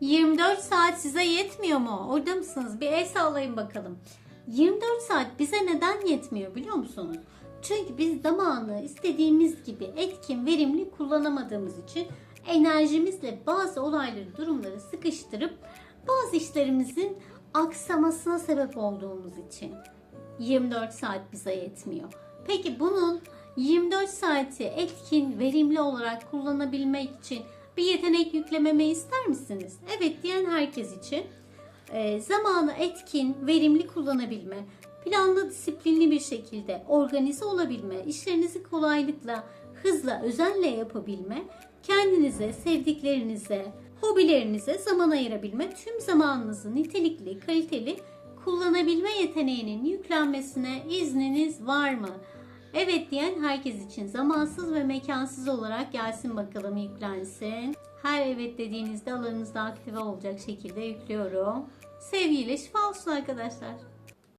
24 saat size yetmiyor mu? Orada mısınız? Bir el sallayın bakalım. 24 saat bize neden yetmiyor biliyor musunuz? Çünkü biz zamanı istediğimiz gibi etkin, verimli kullanamadığımız için enerjimizle bazı olayları, durumları sıkıştırıp bazı işlerimizin aksamasına sebep olduğumuz için 24 saat bize yetmiyor. Peki bunun 24 saati etkin, verimli olarak kullanabilmek için bir yetenek yüklememi ister misiniz? Evet diyen herkes için e, zamanı etkin, verimli kullanabilme, planlı, disiplinli bir şekilde organize olabilme, işlerinizi kolaylıkla, hızla, özenle yapabilme, kendinize, sevdiklerinize, hobilerinize zaman ayırabilme, tüm zamanınızı nitelikli, kaliteli kullanabilme yeteneğinin yüklenmesine izniniz var mı? Evet diyen herkes için zamansız ve mekansız olarak gelsin bakalım yüklensin. Her evet dediğinizde alanınızda aktive olacak şekilde yüklüyorum. Sevgiyle şifa olsun arkadaşlar.